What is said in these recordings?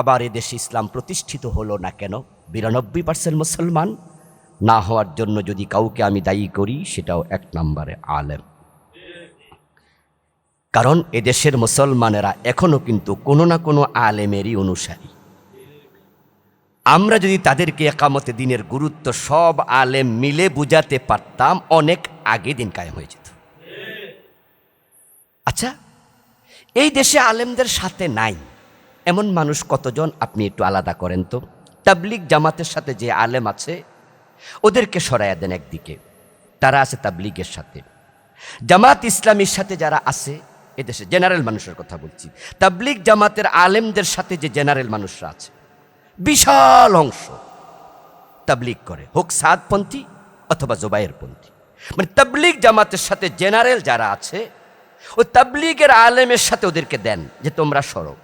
আবার এদেশে ইসলাম প্রতিষ্ঠিত হলো না কেন? বিরানব্বই পার্সেন্ট মুসলমান না হওয়ার জন্য যদি কাউকে আমি দায়ী করি, সেটাও এক নম্বরে আলেম। কারণ এদেশের মুসলমানেরা এখনও কিন্তু কোনো না কোনো আলেমেরই অনুসারী। আমরা যদি তাদেরকে একামতে দিনের গুরুত্ব সব আলেম মিলে বুঝাতে পারতাম, অনেক আগে দিন কায়েম হয়ে যেত। আচ্ছা এই দেশে আলেমদের সাথে নাই। এমন মানুষ কতজন? আপনি একটু আলাদা করেন তো। তাবলিগ জামাতের সাথে যে আলেম আছে, ওদেরকে সরাইয়া দেন একদিকে। তারা আছে তাবলিগের সাথে। জামাত ইসলামীর সাথে যারা আছে, এদেশে জেনারেল মানুষের কথা বলছি। তাবলিগ জামাতের আলেমদের সাথে যে জেনারেল মানুষরা আছে, বিশাল অংশ তাবলিগ করে। হোক সাদপন্থী অথবা জোবাইয়েরপন্থী মানে তাবলিগ জামাতের সাথে জেনারেল যারা আছে, ও তাবলিগের আলেমের সাথে ওদেরকে দেন যে তোমরা সরো।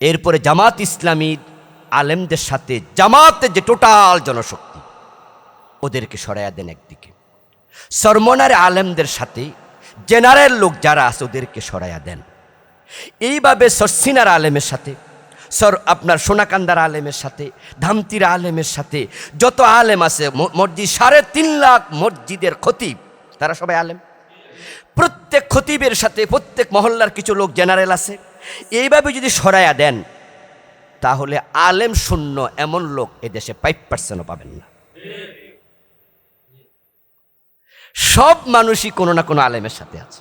এরপরে জামাত ইসলামী আলেমদের সাথে জামাতের যে টোটাল জনশক্তি, ওদেরকে সরাইয়া দেন একদিকে। সরমনার আলেমদের সাথে জেনারেল লোক যারা আছে, ওদেরকে সরাইয়া দেন। এইভাবে সরসিনার আলেমের সাথে, সর আপনার সোনাকান্দার আলেমের সাথে, ধামতির আলেমের সাথে, যত আলেম আছে মসজিদ সাড়ে তিন লাখ মসজিদের খতিব, তারা সবাই আলেম। প্রত্যেক খতিবের সাথে, প্রত্যেক মহল্লার কিছু লোক জেনারেল আছে। এইভাবে যদি সরাইয়া দেন, তাহলে আলেম শূন্য এমন লোক এদেশে ফাইভ পার্সেন্টও পাবেন না। সব মানুষই কোনো না কোনো আলেমের সাথে আছে।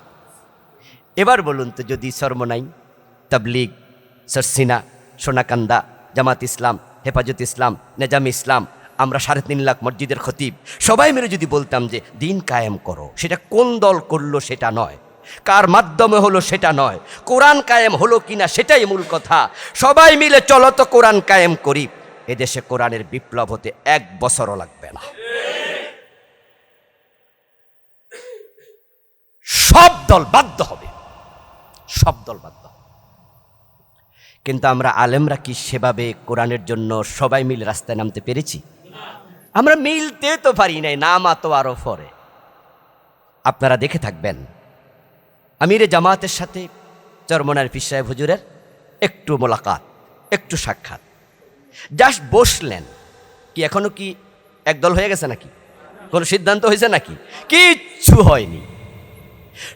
এবার বলুন তো, যদি সর্বনাই, তাবলিগ সরসিনা সোনাকান্দা, জামাত ইসলাম, হেফাজত ইসলাম, নেজাম ইসলাম, আমরা সাড়ে তিন লাখ মসজিদের খতিব, সবাই মিলে যদি বলতাম যে দিন কায়েম করো, সেটা কোন দল করল সেটা নয়। কার মাধ্যমে হলো সেটা নয়। কোরআন কায়েম হলো কিনা সেটাই মূল কথা। সবাই মিলে চলো তো কোরআন কায়েম করি। এদেশে কোরআনের বিপ্লব হতে এক বছরও লাগবে না। সব দল বাধ্য হবে। সব দল বাধ্য কিন্তু আমরা আলেমরা কি সেভাবে কোরআনের জন্য সবাই মিলে রাস্তায় নামতে পেরেছি? আমরা মিলতে তো পারি নাই, নামা তো আরও ফরে আপনারা দেখে থাকবেন আমিরে জামাতের সাথে চরমনার পিস সাহেব হুজুরের একটু মোলাকাত, একটু সাক্ষাৎ। জাস্ট বসলেন। কি এখনও কি একদল হয়ে গেছে নাকি? কোনো সিদ্ধান্ত হয়েছে নাকি? কিচ্ছু হয়নি।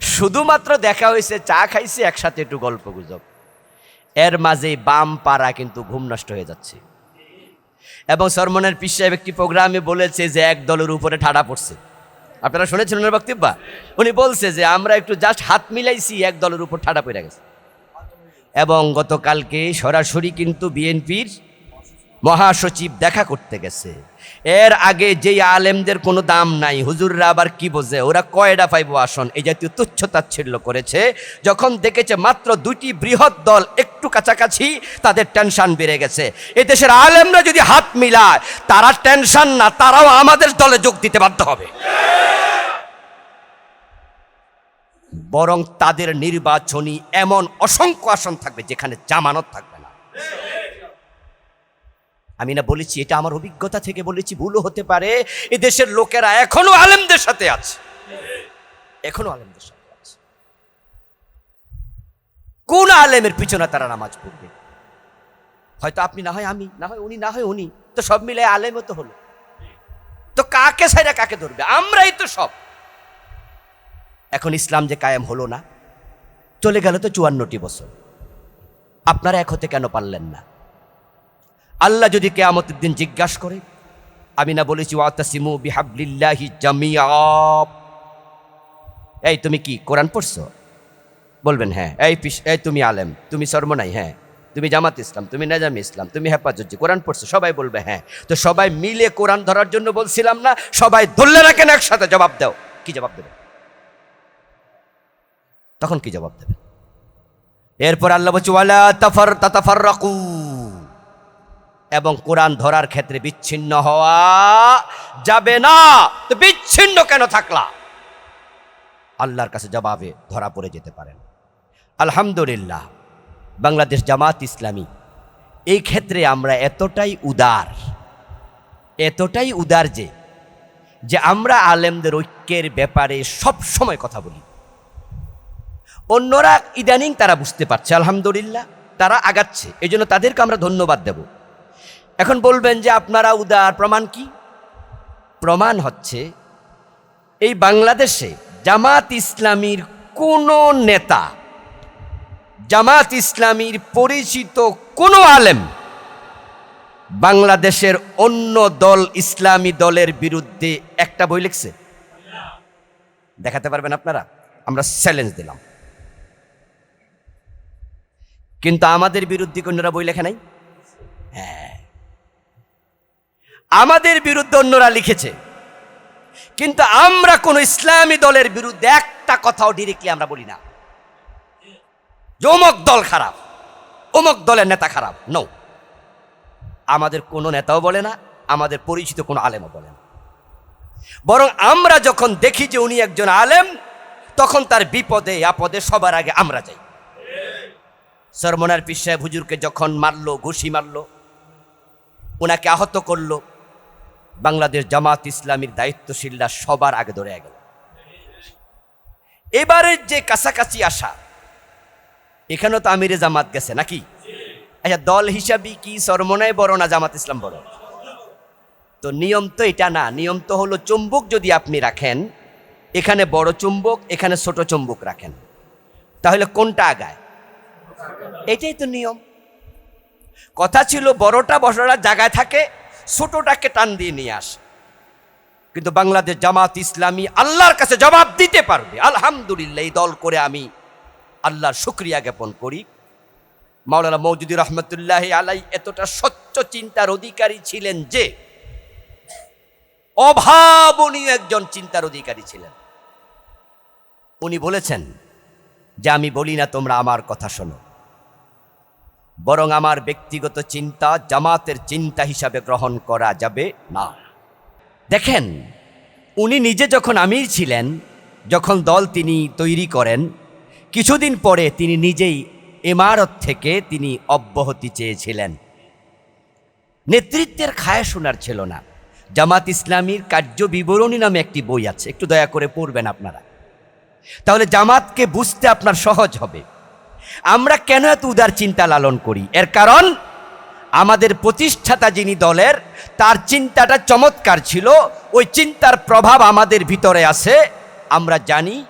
শুধুমাত্র দেখা হয়েছে, চা খাইছে, একসাথে একটু গল্প গুজব। এর মাঝে বাম পাড়া কিন্তু ঘুম নষ্ট হয়ে যাচ্ছে। এবং সরমনের পিস সাহেব একটি প্রোগ্রামে বলেছে যে এক দলের উপরে ঠাডা পড়ছে। আপনারা শুনেছেন ওনার বক্তব্য? উনি বলছে যে আমরা একটু জাস্ট হাত মিলাইছি, এক দলের উপর ঠাটা পড়ে গেছে। এবং গতকালকে সরাসরি কিন্তু বিএনপির মহাসচিব দেখা করতে গেছে। এর আগে যেই আলেমদের কোনো দাম নাই, হুজুররা আবার কি বোঝে? ওরা কয়টা পাইব আসন? এই জাতীয় তুচ্ছ তাচ্ছিল্য করেছে। যখন দেখেছে মাত্র দুটি বৃহৎ দল একটু কাছাকাছি, তাদের টেনশন বেড়ে গেছে। এ দেশের আলেমরা যদি হাত মিলায়, তারা টেনশন না, তারাও আমাদের দলে যোগ দিতে বাধ্য হবে। বরং তাদের নির্বাচনী এমন অসংখ্য আসন থাকবে যেখানে জামানত থাকবে না। আমি না বলেছি, এটা আমার অভিজ্ঞতা থেকে বলেছি, ভুলও হতে পারে। এ দেশের লোকেরা এখনও আলেমদের সাথে আছে। এখনও আলেমদের সাথে আছে। কোন আলেমের পিছনে তারা নামাজ পড়বে? হয়তো আপনি, না হয় আমি, না হয় উনি, না হয় উনি, তো সব মিলে আলেমও তো হলো। তো কাকে সাইরা কাকে ধরবে? আমরাই তো সব। এখন ইসলাম যে কায়েম হলো না, চলে গেল তো চুয়ান্নটি বছর। আপনারা এক হতে কেন পারলেন না? আল্লাহ যদি কেয়ামতের দিন জিজ্ঞাসা করে, আমি না বলেছি, ওয়াতাসিমু বিহাবলিল্লাহি জামিয়া এই তুমি কি, কোরআন পড়ছো? বলবেন হ্যাঁ। এই পিস- এই তুমি আলেম, তুমি সর্বনাই হ্যাঁ। তুমি জামাত ইসলাম, তুমি নাজাম ইসলাম, তুমি হেফাজত কোরআন পড়ছো, সবাই বলবে হ্যাঁ। তো সবাই মিলে কোরআন ধরার জন্য বলছিলাম না, সবাই ধরলে রাখেন একসাথে জবাব দাও? কি জবাব দেবে? তখন কি জবাব দেবে? এরপর আল্লাহ বলছে, ওয়ালা তাফার তাতাফাররাকু এবং কোরআন ধরার ক্ষেত্রে বিচ্ছিন্ন হওয়া যাবে না। তো বিচ্ছিন্ন কেন থাকলা? আল্লাহর কাছে জবাবে, ধরা পড়ে যেতে পারেন আলহামদুলিল্লাহ, বাংলাদেশ জামাত ইসলামী, এই ক্ষেত্রে আমরা এতটাই উদার এতটাই উদার যে যে আমরা আলেমদের ঐক্যের ব্যাপারে সব সময় কথা বলি। অন্যরা ইদানিং তারা বুঝতে পারছে, আলহামদুলিল্লাহ, তারা আগাচ্ছে এই জন্য তাদেরকে আমরা ধন্যবাদ দেব। এখন বলবেন যে আপনারা উদার, প্রমাণ কি? প্রমাণ হচ্ছে এই বাংলাদেশে জামাত ইসলামীর কোনো নেতা, জামাত ইসলামীর পরিচিত কোনো আলেম বাংলাদেশের অন্য দল, ইসলামী দলের বিরুদ্ধে একটা বই লিখছে? দেখাতে পারবেন আপনারা? আমরা চ্যালেঞ্জ দিলাম। কিন্তু আমাদের বিরুদ্ধে অন্যরা বই লেখে নাই? হ্যাঁ। আমাদের বিরুদ্ধে অন্যরা লিখেছে। কিন্তু আমরা কোন ইসলামী দলের বিরুদ্ধে একটা কথাও ডিরেক্টলি আমরা বলি না। যে অমুক দল খারাপ, অমুক দলের নেতা খারাপ নো আমাদের কোনো নেতাও বলে না, আমাদের পরিচিত কোনো আলেমও বলে না। বরং আমরা যখন দেখি যে উনি একজন আলেম, তখন তার বিপদে, আপদে সবার আগে আমরা যাই। সরমনার পিসায় হুজুরকে যখন মারলো, ঘুষি মারলো ওনাকে আহত করল বাংলাদেশ জামাত ইসলামীর দায়িত্বশীলরা সবার আগে ধরে গেল। এবারের যে কাছাকাছি আসা এখানেও তো আমিরে জামাত গেছে নাকি? আচ্ছা দল হিসাবে কি সরমনায় বড় না জামাত ইসলাম বড়? তো নিয়ম তো এটা না, নিয়ম তো হলো চুম্বক যদি আপনি রাখেন, এখানে বড় চুম্বক, এখানে ছোট চুম্বক রাখেন। তাহলে কোনটা আগায়? এটাই তো নিয়ম। কথা ছিল বড়টা বসরা জায়গায় থাকে ছোটটাকে টান দিয়ে নিয়ে আসে। কিন্তু বাংলাদেশ জামাত ইসলামী আল্লাহর কাছে জবাব দিতে পারবে। আলহামদুলিল্লাহ, এই দল করে আমি আল্লাহর শুক্রিয়া জ্ঞাপন করি। মাওলানা মৌজুদুর রহমতুল্লাহ আলাই এতটা স্বচ্ছ চিন্তার অধিকারী ছিলেন যে, অভাবনীয় একজন চিন্তার অধিকারী ছিলেন। উনি বলেছেন যে, আমি বলি না, তোমরা আমার কথা শোনো। বরং আমার ব্যক্তিগত চিন্তা জামাতের চিন্তা হিসাবে গ্রহণ করা যাবে না। দেখেন, উনি নিজে যখন আমির ছিলেন, যখন দল তিনি তৈরি করেন, কিছুদিন পরে তিনি নিজেই ইমারত থেকে তিনি অব্যাহতি চেয়েছিলেন। নেতৃত্বের খায় শোনার ছিল না। জামাত ইসলামীর কার্য বিবরণী নামে একটি বই আছে, একটু দয়া করে পড়বেন আপনারা। তাহলে জামাতকে বুঝতে আপনার সহজ হবে। আমরা কেন এত উদার চিন্তা লালন করি? এর কারণ, আমাদের প্রতিষ্ঠাতা যিনি দলের, তার চিন্তাটা চমৎকার ছিল। ওই চিন্তার প্রভাব আমাদের ভিতরে আছে। আমরা জানি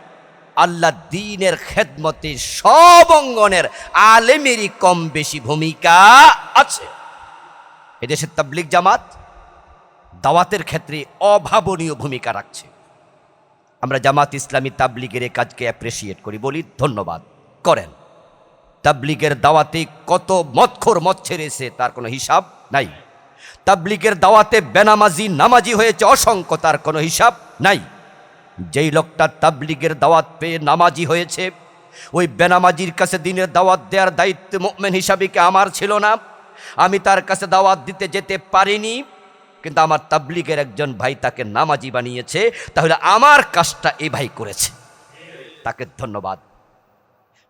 আল্লাহ দিনের খেদমতে সব অঙ্গনের আলেমেরই কম বেশি ভূমিকা আছে। এদেশের তাবলিক জামাত দাওয়াতের ক্ষেত্রে অভাবনীয় ভূমিকা রাখছে। আমরা জামাত ইসলামী তাবলিগের এই কাজকে অ্যাপ্রিসিয়েট করি, বলি ধন্যবাদ। করেন। তাবলিগের দাওয়াতে কত মৎখর মত ছেড়েছে তার কোনো হিসাব নাই। তাবলিগের দাওয়াতে বেনামাজি, নামাজি হয়েছে অসংখ্য, তার কোনো হিসাব নাই। যেই লোকটা তাবলিগের দাওয়াত পেয়ে নামাজি হয়েছে, ওই বেনামাজির কাছে দিনের দাওয়াত দেওয়ার দায়িত্ব মোমেন হিসাবে কি আমার ছিল না? আমি তার কাছে দাওয়াত দিতে যেতে পারিনি, কিন্তু আমার তাবলিগের একজন ভাই তাকে নামাজি বানিয়েছে, তাহলে আমার কাজটা এই ভাই করেছে। তাকে ধন্যবাদ।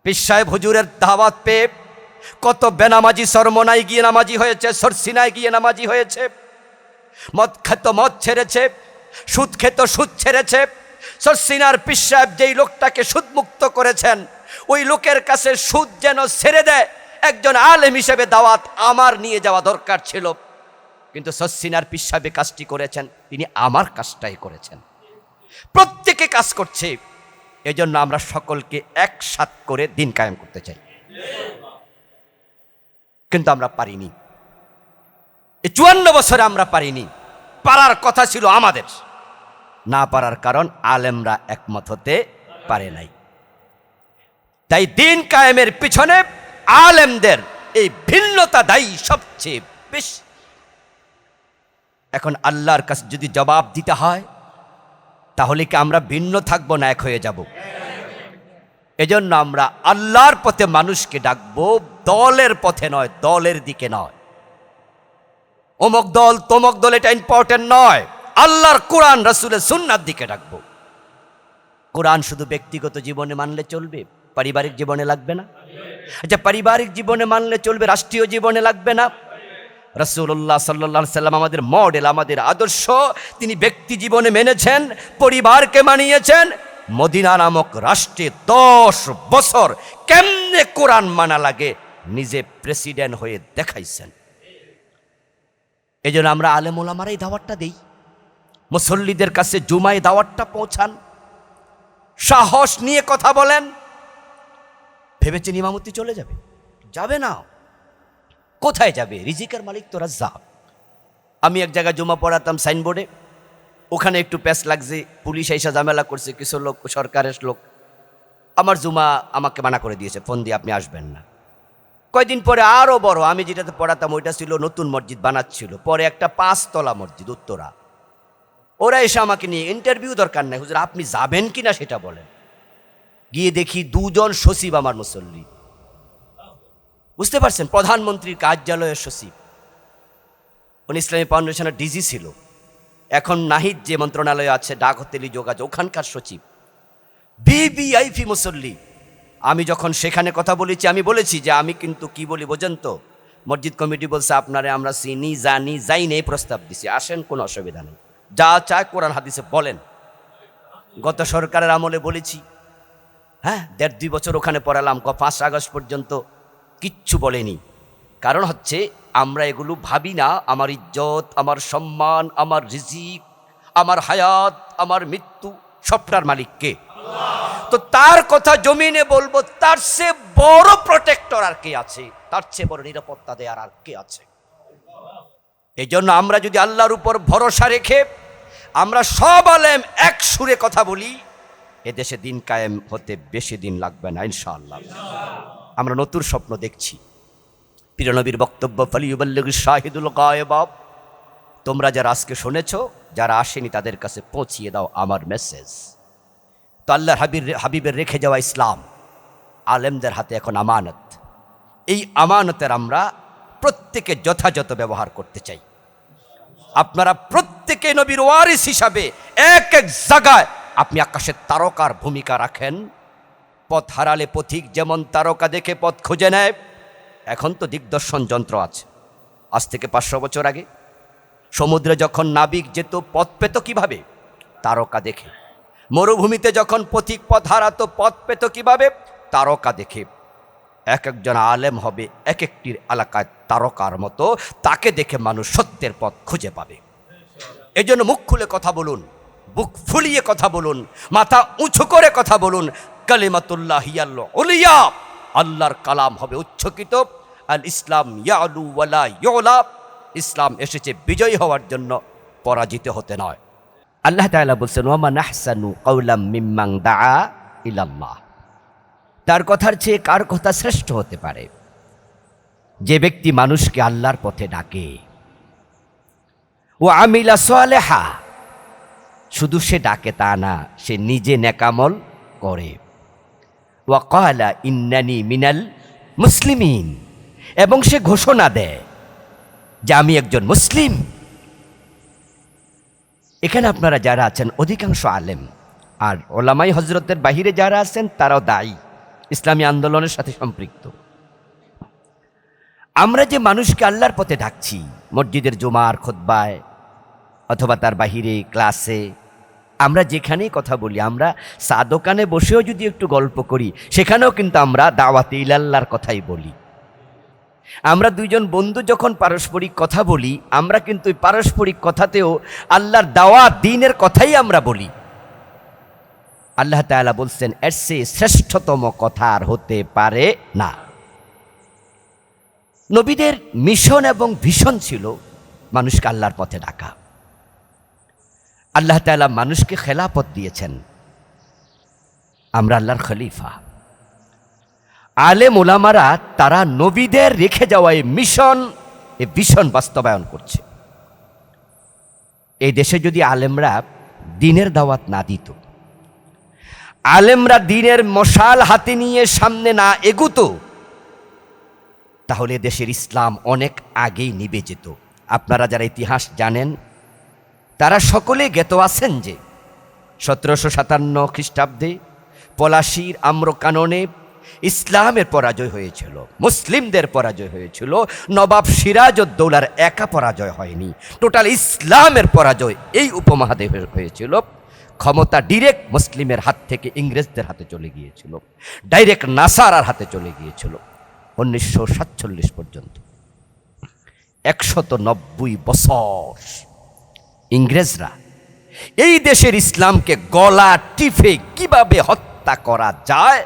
পিসাহেব হুজুরের দাওয়াত পেয়ে কত বেনামাজি সরমনায় গিয়ে নামাজি হয়েছে সরসিনায় গিয়ে নামাজি হয়েছে। মদ খেত, মদ ছেড়েছে, সুদ খেত, সুদ ছেড়েছে। সরসিনার পিসাহেব যেই লোকটাকে সুদমুক্ত করেছেন, ওই লোকের কাছে সুদ যেন ছেড়ে দেয়, একজন আলেম হিসেবে দাওয়াত আমার নিয়ে যাওয়া দরকার ছিল। কিন্তু সসিনার পিসাবে কাজটি করেছেন, তিনি আমার কাজটাই করেছেন। প্রত্যেকে কাজ করছে। এজন্য আমরা সকলকে একসাথ করে দিন কায়েম করতে চাই। কিন্তু আমরা পারিনি। এই চুয়ান্ন বছরে আমরা পারিনি। পারার কথা ছিল আমাদের। না পারার কারণ আলেমরা একমত হতে পারে নাই। তাই দিন কায়েমের পিছনে আলেমদের এই ভিন্নতা দায়ী সবচেয়ে বেশি। এখন আল্লাহর কাছে যদি জবাব দিতে হয় তাহলে কি আমরা ভিন্ন থাকব না এক হয়ে যাব? এজন্য আমরা আল্লাহর পথে মানুষকে ডাকবো, দলের পথে নয়, দলের দিকে নয়। অমুক দল, তমক দল এটা ইম্পর্টেন্ট নয়। আল্লাহর কোরআন, রাসুলের সুন্নার দিকে ডাকবো। কোরআন শুধু ব্যক্তিগত জীবনে মানলে চলবে, পারিবারিক জীবনে লাগবে না। আচ্ছা পারিবারিক জীবনে মানলে চলবে, রাষ্ট্রীয় জীবনে লাগবে না। রসুল্লাহ সাল্লাহ সাল্লাম আমাদের মডেল, আমাদের আদর্শ, তিনি ব্যক্তি জীবনে মেনেছেন, পরিবারকে মানিয়েছেন, মদিনা নামক রাষ্ট্রে দশ বছর কেমনে কোরআন মানা লাগে নিজে প্রেসিডেন্ট হয়ে দেখাইছেন। এই জন্য আমরা আলেমুলামার এই দাওয়াতটা দেই। মুসল্লিদের কাছে জুমায় দাওয়াতটা পৌঁছান। সাহস নিয়ে কথা বলেন। ভেবেছেন ইমামতি চলে যাবে। যাবে না। কোথায় যাবে? রিজিকের মালিক তো রাজ্জাক। আমি এক জায়গায় জমা পড়াতাম সাইনবোর্ডে। ওখানে একটু প্যাস লাগছে। পুলিশ এসে ঝামেলা করছে। কিছু লোক, সরকারের লোক। আমার জুমা আমাকে মানা করে দিয়েছে। ফোন দিয়ে আপনি আসবেন না। কয়দিন পরে আরও বড়। আমি যেটাতে পড়াতাম ওইটা ছিল নতুন মসজিদ বানাচ্ছিল। পরে একটা পাঁচতলা মসজিদ, উত্তরা। ওরা এসে আমাকে নিয়ে ইন্টারভিউ দরকার নাই। হুজুর, আপনি যাবেন কি না সেটা বলেন। গিয়ে দেখি দুজন সচিব আমার মুসল্লি। বুঝতে পারছেন? প্রধানমন্ত্রীর কার্যালয়ের সচিব। উনি ইসলামী ফাউন্ডেশনের ডিজি ছিল। এখন নাহিদ যে মন্ত্রণালয়ে আছে, ডাক হতেলি যোগাযোগ, ওখানকার সচিব। বিবিআইপি মুসল্লি। আমি যখন সেখানে কথা বলেছি, আমি বলেছি যে আমি কিন্তু কি বলি বোঝেন তো? মসজিদ কমিটি বলছে, আপনারে আমরা চিনি, জানি, যাই নেই, প্রস্তাব দিছি। আসেন, কোনো অসুবিধা নেই। যা চায় কোরআন, হাদিসে বলেন। গত সরকারের আমলে বলেছি। হ্যাঁ দেড় দুই বছর ওখানে পড়ালাম পাঁচ আগস্ট পর্যন্ত কিচ্ছু বলেনি। কারণ হচ্ছে, আমরা এগুলো ভাবি না, আমার ইজ্জত, আমার সম্মান, আমার রিজিক, আমার হায়াত, আমার মৃত্যু, সবটার মালিককে। তো তার কথা জমিনে বলব, তার চেয়ে বড় প্রোটেক্টর আর কে আছে? তার চেয়ে বড় নিরাপত্তা দেয়ার আর কে আছে? এই জন্য আমরা যদি আল্লাহর উপর ভরসা রেখে, আমরা সব আলেম এক সুরে কথা বলি, এদেশে দিন কায়েম হতে বেশি দিন লাগবে না, ইনশাআল্লাহ। আমরা নতুন স্বপ্ন দেখছি। পিরনবীর বক্তব্য ফলিউবাল্লিগ শাহিদুল গায়েবাব তোমরা যারা আজকে শুনেছ, যারা আসেনি তাদের কাছে পৌঁছিয়ে দাও আমার মেসেজ তো আল্লাহ হাবির হাবিবের রেখে যাওয়া ইসলাম, আলেমদের হাতে এখন আমানত। এই আমানতের আমরা প্রত্যেকে যথাযথ ব্যবহার করতে চাই। আপনারা প্রত্যেকে নবীর ওয়ারিস হিসাবে এক এক জায়গায় আপনি আকাশের তারকার ভূমিকা রাখেন। পথ হারালে পথিক যেমন তারকা দেখে পথ খুঁজে নেয়, এখন তো দিগদর্শন যন্ত্র আছে। আজ থেকে পাঁচশো বছর আগে সমুদ্রে যখন নাবিক যেত, পথ পেত কীভাবে? তারকা দেখে। মরুভূমিতে যখন পথিক পথ হারাতো, পথ পেত কীভাবে? তারকা দেখে। এক একজন আলেম হবে এক একটির এলাকায় তারকার মতো, তাকে দেখে মানুষ সত্যের পথ খুঁজে পাবে। এই জন্য মুখ খুলে কথা বলুন, বুক ফুলিয়ে কথা বলুন, মাথা উঁচু করে কথা বলুন কালিমাতুল্লাহ ওলিয়া আল্লাহর কালাম হবে উচ্ছকিত আল ইসলাম ইয়ালু ইসলাম এসেছে বিজয়ী হওয়ার জন্য, পরাজিত হতে নয়। আল্লাহ তাআলা বলছেন ওয়ামা নাহসানু কাউলাম মিম্মাং দা ইলাল্লাহ। তার কথার চেয়ে কার কথা শ্রেষ্ঠ হতে পারে? যে ব্যক্তি মানুষকে আল্লাহর পথে ডাকে। ও আমিলা সোয়ালেহা শুধু সে ডাকে তা না, সে নিজে নেকামল করে। ওয়াকালা ইন্নানি মিনাল মুসলিমিন। এবং সে ঘোষণা দেয় যে আমি একজন মুসলিম। এখানে আপনারা যারা আছেন, অধিকাংশ আলেম। আর ওলামাই হজরতের বাহিরে যারা আছেন, তারাও দায়ী। ইসলামী আন্দোলনের সাথে সম্পৃক্ত। আমরা যে মানুষকে আল্লাহর পথে ডাকছি, মসজিদের জুমার খোদ্বায় অথবা তার বাহিরে ক্লাসে আমরা যেখানেই কথা বলি, আমরা চা দোকানে বসেও যদি একটু গল্প করি, সেখানেও কিন্তু আমরা দাওয়াতে ইলাল্লার কথাই বলি। আমরা দুইজন বন্ধু যখন পারস্পরিক কথা বলি, আমরা কিন্তু পারস্পরিক কথাতেও আল্লাহর দাওয়া দিনের কথাই আমরা বলি। আল্লাহ তাআলা বলছেন, এর চেয়ে শ্রেষ্ঠতম কথা আর হতে পারে না। নবীদের মিশন এবং ভীষণ ছিল মানুষকে আল্লাহর পথে ডাকা। আল্লাহ তাআলা মানুষকে খেলাপথ দিয়েছেন। আমরা আল্লাহর খলিফা। আলেম ওলামারা তারা নবীদের রেখে যাওয়া এই মিশন, এ ভীষণ বাস্তবায়ন করছে। এই দেশে যদি আলেমরা দিনের দাওয়াত না দিত, আলেমরা দিনের মশাল হাতে নিয়ে সামনে না এগুতো, তাহলে দেশের ইসলাম অনেক আগেই নিবে যেত। আপনারা যারা ইতিহাস জানেন তারা সকলে জ্ঞাত আছেন যে সতেরোশো সাতান্ন খ্রিস্টাব্দে পলাশির আম্রকাননে ইসলামের পরাজয় হয়েছিল, মুসলিমদের পরাজয় হয়েছিল, নবাব সিরাজউদ্দৌলার একা পরাজয় হয়নি, টোটাল ইসলামের পরাজয় এই উপমহাদেশে হয়েছিল, ক্ষমতা ডিরেক্ট মুসলিমের হাত থেকে ইংরেজদের হাতে চলে গিয়েছিল ডাইরেক্ট নাসারার হাতে চলে গিয়েছিল, উনিশশো সাতচল্লিশ পর্যন্ত। একশত নব্বই বছর ইংরেজরা, এই দেশের ইসলামকে গলা টিফে কীভাবে হত্যা করা যায়,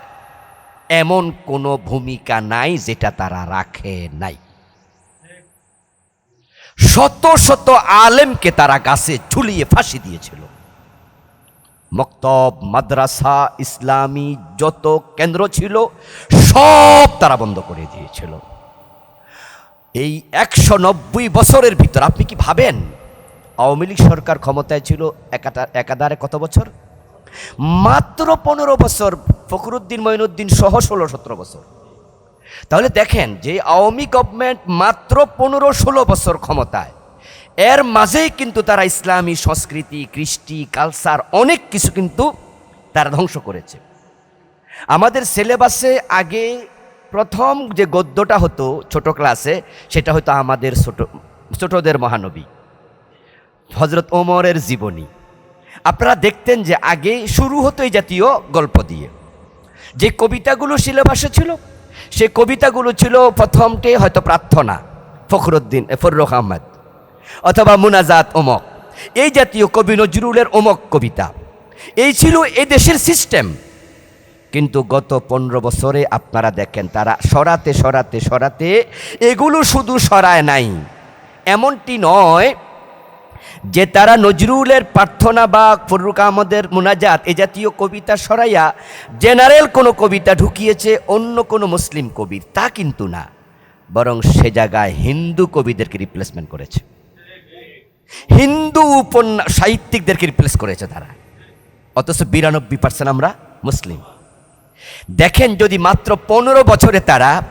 এমন কোনো ভূমিকা নাই যেটা তারা রাখে নাই। শত শত আলেমকে তারা গাছে ঝুলিয়ে ফাঁসি দিয়েছিল। মক্তব, মাদ্রাসা, ইসলামী যত কেন্দ্র ছিল, সব তারা বন্ধ করে দিয়েছিল। এই একশো নব্বই বছরের ভিতর আপনি কি ভাবেন আওয়ামী লীগ সরকার ক্ষমতায় ছিল একাধারে কত বছর? মাত্র পনেরো বছর। ফখরুদ্দিন, মঈনুদ্দিন সহ ষোলো সতেরো বছর। তাহলে দেখেন যে আওয়ামী গভর্নমেন্ট মাত্র পনেরো ষোলো বছর ক্ষমতায়। এর মাঝেই কিন্তু তারা ইসলামী, সংস্কৃতি, কৃষ্টি কালচার অনেক কিছু কিন্তু তারা ধ্বংস করেছে। আমাদের সিলেবাসে আগে প্রথম যে গদ্যটা হতো ছোট ক্লাসে সেটা হতো আমাদের ছোট ছোটদের মহানবী। হজরত ওমরের জীবনী। আপনারা দেখতেন যে আগে শুরু হতো এই জাতীয় গল্প দিয়ে। যে কবিতাগুলো সিলেবাসে ছিল সে কবিতাগুলো ছিল প্রথমটি হয়তো প্রার্থনা ফখরুদ্দিন এ, ফররুখ আহমেদ অথবা মুনাজাত ওমক। এই জাতীয় কবি নজরুলের ওমক কবিতা। এই ছিল এই দেশের সিস্টেম। কিন্তু গত পনেরো বছরে আপনারা দেখেন তারা সরাতে সরাতে সরাতে এগুলো শুধু সরায় নাই। এমনটি নয় যে তারা নজরুলের প্রার্থনা বা ফররুক আহমদের মুনাজাত, এ জাতীয় কবিতা সরাইয়া জেনারেল কোনো কবিতা ঢুকিয়েছে, অন্য কোনো মুসলিম কবির, তা কিন্তু না। বরং সে জায়গায় হিন্দু কবিদেরকে রিপ্লেসমেন্ট করেছে। হিন্দু উপন্যাস সাহিত্যিকদেরকে রিপ্লেস করেছে তারা। অথচ বিরানব্বই পার্সেন্ট আমরা মুসলিম। দেখেন যদি মাত্র পনেরো বছরে তারা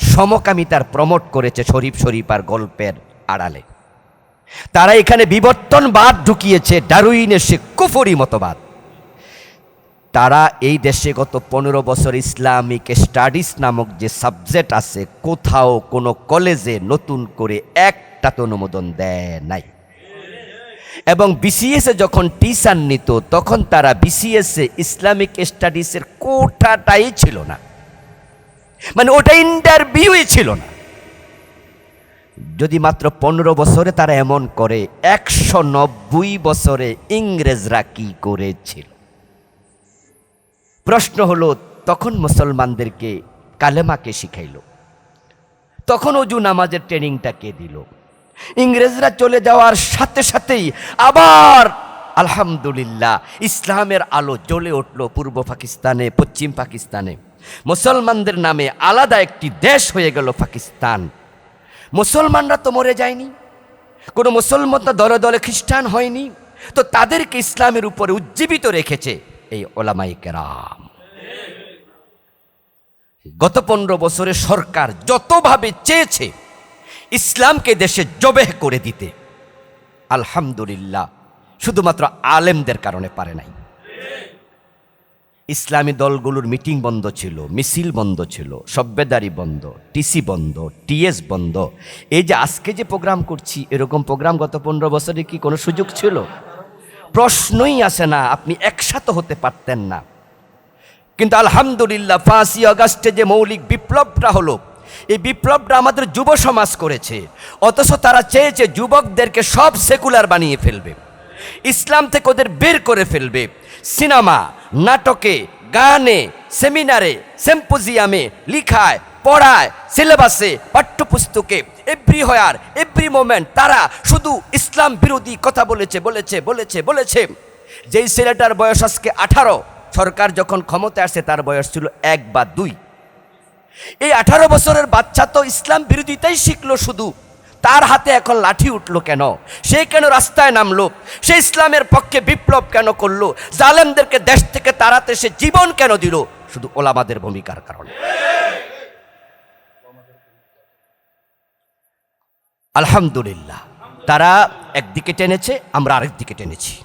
সমকামিতার প্রমোট করেছে শরীফ শরীফ আর গল্পের আড়ালে। তারা এখানে বিবর্তনবাদ ঢুকিয়েছে ডারুইনের সে কুফরি মতবাদ। তারা এই দেশে গত পনেরো বছর ইসলামিক স্টাডিজ নামক যে সাবজেক্ট আছে, কোথাও কোনো কলেজে নতুন করে একটা তো অনুমোদন দেয় নাই। এবং বিসিএসে যখন টিচার নিত, তখন তারা বিসিএসে ইসলামিক স্টাডিজের কোটাটাই ছিল না। মানে ওটা ইন্টারভিউই ছিল না। যদি মাত্র পনেরো বছরে তারা এমন করে, একশো নব্বই বছরে ইংরেজরা কি করেছিল? প্রশ্ন হলো, তখন মুসলমানদেরকে কালেমাকে শিখাইল? তখন অজু নামাজের ট্রেনিংটা কে দিল? ইংরেজরা চলে যাওয়ার সাথে সাথেই আবার, আলহামদুলিল্লাহ, ইসলামের আলো জ্বলে উঠল পূর্ব পাকিস্তানে, পশ্চিম পাকিস্তানে। মুসলমানদের নামে আলাদা একটি দেশ হয়ে গেল পাকিস্তান। মুসলমানরা তো মরে যায়নি। কোনো মুসলমান তো দলে দলে খ্রিস্টান হয়নি। তো তাদেরকে ইসলামের উপরে উজ্জীবিত রেখেছে এই ওলামাই কেরাম। গত পনেরো বছরে সরকার যতভাবে চেয়েছে, ইসলামকে দেশে জবেহ করে দিতে, আলহামদুলিল্লাহ, শুধুমাত্র আলেমদের কারণে পারে নাই। ইসলামী দলগুলোর মিটিং বন্ধ ছিল, মিছিল বন্ধ ছিল সভ্যদারি বন্ধ, টিসি বন্ধ, টিএস বন্ধ। এই যে আজকে যে প্রোগ্রাম করছি, এরকম প্রোগ্রাম গত পনেরো বছরে কি কোনো সুযোগ ছিল? প্রশ্নই আসে না, আপনি একসাথে হতে পারতেন না। কিন্তু আলহামদুলিল্লাহ, পাঁচই আগস্টে যে মৌলিক বিপ্লবটা হলো, এই বিপ্লবটা আমাদের যুব সমাজ করেছে। অথচ তারা চেয়েছে যুবকদেরকে সব সেকুলার বানিয়ে ফেলবে। ইসলাম থেকে ওদের বের করে ফেলবে। সিনেমা, নাটকে, গানে, সেমিনারে, সেম্পোজিয়ামে, লিখায়, পড়ায়, সিলেবাসে, পাঠ্যপুস্তকে এভরি হয়ার এভরি মোমেন্ট তারা শুধু ইসলাম বিরোধী কথা বলেছে বলেছে বলেছে বলেছে। যেই ছেলেটার বয়স আজকে আঠারো, সরকার যখন ক্ষমতায় আসে তার বয়স ছিল এক বা দুই। এই আঠারো বছরের বাচ্চা তো ইসলাম বিরোধিতাই শিখলো শুধু। তার হাতে এখন লাঠি উঠল কেন? সে কেন রাস্তায় নামলো? সে ইসলামের পক্ষে বিপ্লব কেন করল? জালেমদেরকে দেশ থেকে তাড়াতে সে জীবন কেন দিল? শুধু ওলামাদের ভূমিকার কারণে। আলহামদুলিল্লাহ। তারা একদিকে টেনেছে, আমরা আরেক দিকে টেনেছি।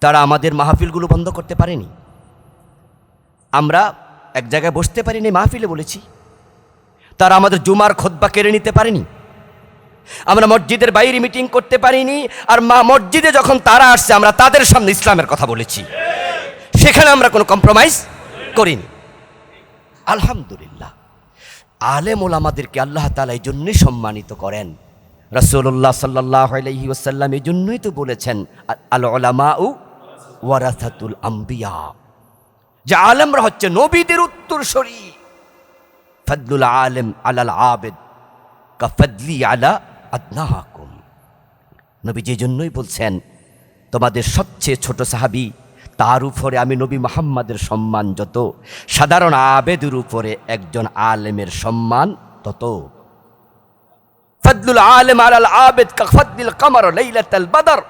তারা আমাদের মাহফিলগুলো বন্ধ করতে পারেনি। আমরা এক জায়গায় বসতে পারিনি, মাহফিলে বলেছি। তারা আমাদের জুমার খোদ্া কেড়ে নিতে পারেনি। আমরা মসজিদের বাইরে মিটিং করতে পারিনি, আর মা মসজিদে যখন তারা আসছে, আমরা তাদের সামনে ইসলামের কথা বলেছি। সেখানে আমরা কোনো কম্প্রোমাইজ করিনি। আলহামদুলিল্লাহ। আলেম ওলামাদেরকে আল্লাহ তালা এই জন্যই সম্মানিত করেন। রসুল্লাহ সাল্লাহ আলহি ওসাল্লাম এই জন্যই তো বলেছেন আল ওলামা আম্বিয়া। যে আলেমরা হচ্ছে নবীদের উত্তর উত্তরসরী। ফদলুল আলেম আলাল আবেদ কাফদলি আলা আদনাহাকুম নবী যে জন্যই বলছেন, তোমাদের সবচেয়ে ছোট সাহাবি, তার উপরে আমি নবী মোহাম্মদের সম্মান যত, সাধারণ আবেদের উপরে একজন আলেমের সম্মান তত। ফদলুল আলেম আলাল আবেদ কাফদলিল কামার লাইলাতাল বদর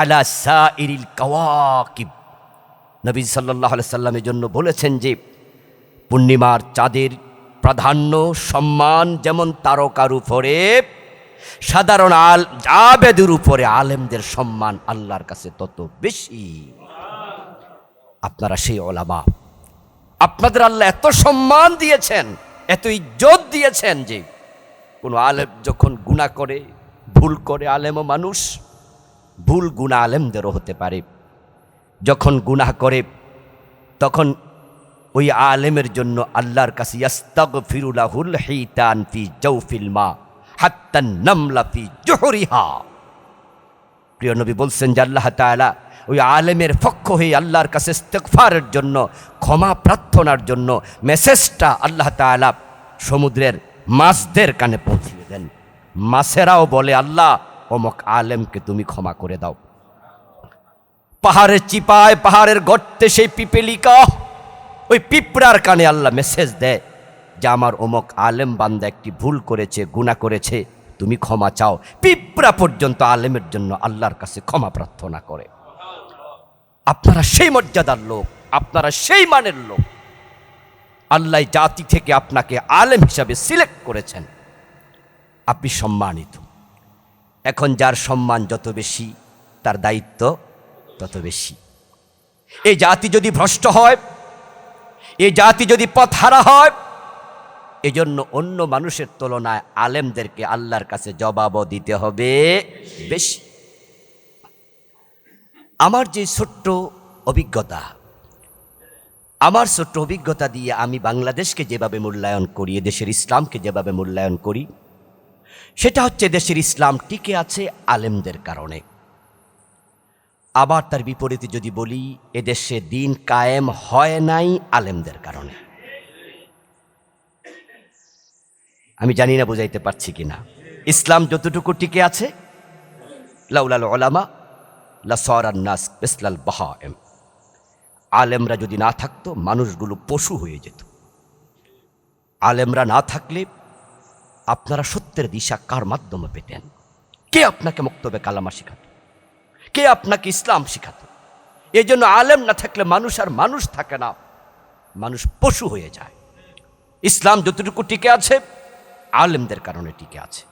আলা সাইরিল কাওয়াকিব। নবী সাল্লাহ সাল্লামের জন্য বলেছেন যে, পূর্ণিমার চাঁদের প্রাধান্য, সম্মান যেমন তারকার উপরে, সাধারণ আল, আবেদের উপরে আলেমদের সম্মান আল্লাহর কাছে তত বেশি। আপনারা সেই ওলামা। আপনাদের আল্লাহ এত সম্মান দিয়েছেন, এত ইজ্জত দিয়েছেন যে কোনো আলেম যখন গুণা করে, ভুল করে আলেমও মানুষ, ভুল গুণা আলেমদেরও হতে পারে। যখন গুনাহ করে, তখন ওই আলেমের জন্য আল্লাহর কাছে ইয়াস্তাগ ফিরুলাহুল হিতান ফি জৌফিল মা হাত্তান নামলা ফি জোহরিহা। প্রিয় নবী বলছেন যে আল্লাহ তাআলা ওই আলেমের পক্ষ হয়ে আল্লাহর কাছে ইস্তেগফারের জন্য, ক্ষমা প্রার্থনার জন্য মেসেজটা আল্লাহ তাআলা সমুদ্রের মাছদের কানে পৌঁছিয়ে দেন। মাছেরাও বলে, আল্লাহ, অমক আলেমকে তুমি ক্ষমা করে দাও। পাহাড়ের চিপায় পাহাড়ের গর্তে সেই পিপেলিকা ওই পিঁপড়ার কানে আল্লাহ মেসেজ দেয় যে আমার অমক আলেম বান্দা একটি ভুল করেছে গুণা করেছে, তুমি ক্ষমা চাও। পিঁপড়া পর্যন্ত আলেমের জন্য আল্লাহর কাছে ক্ষমা প্রার্থনা করে। আপনারা সেই মর্যাদার লোক, আপনারা সেই মানের লোক। আল্লাহ জাতি থেকে আপনাকে আলেম হিসাবে সিলেক্ট করেছেন। আপনি সম্মানিত। এখন যার সম্মান যত বেশি, তার দায়িত্ব তত বেশি। এই জাতি যদি ভ্রষ্ট হয় এই জাতি যদি পথ হারা হয়, এজন্য অন্য মানুষের তুলনায় আলেমদেরকে আল্লাহর কাছে জবাবও দিতে হবে বেশি। আমার যে ছোট্ট অভিজ্ঞতা, আমার ছোট্ট অভিজ্ঞতা দিয়ে আমি বাংলাদেশকে যেভাবে মূল্যায়ন করি, দেশের ইসলামকে যেভাবে মূল্যায়ন করি, সেটা হচ্ছে দেশের ইসলাম টিকে আছে আলেমদের কারণে। আবার তার বিপরীতে যদি বলি, এদেশে দিন কায়েম হয় নাই আলেমদের কারণে। আমি জানি না বুঝাইতে পারছি কিনা। ইসলাম যতটুকু টিকে আছে, লাউলাল ওলামা নাস ইসলাল বাহাএম আলেমরা যদি না থাকতো, মানুষগুলো পশু হয়ে যেত। আলেমরা না থাকলে আপনারা সত্যের দিশা কার মাধ্যমে পেতেন? কে আপনাকে মক্তবে কালামা শেখাতো কে আপনাকে ইসলাম শিখাত? এই জন্য আলেম না থাকলে মানুষ আর মানুষ থাকে না, মানুষ পশু হয়ে যায়। ইসলাম যতটুকু টিকে আছে, আলেমদের কারণে টিকে আছে।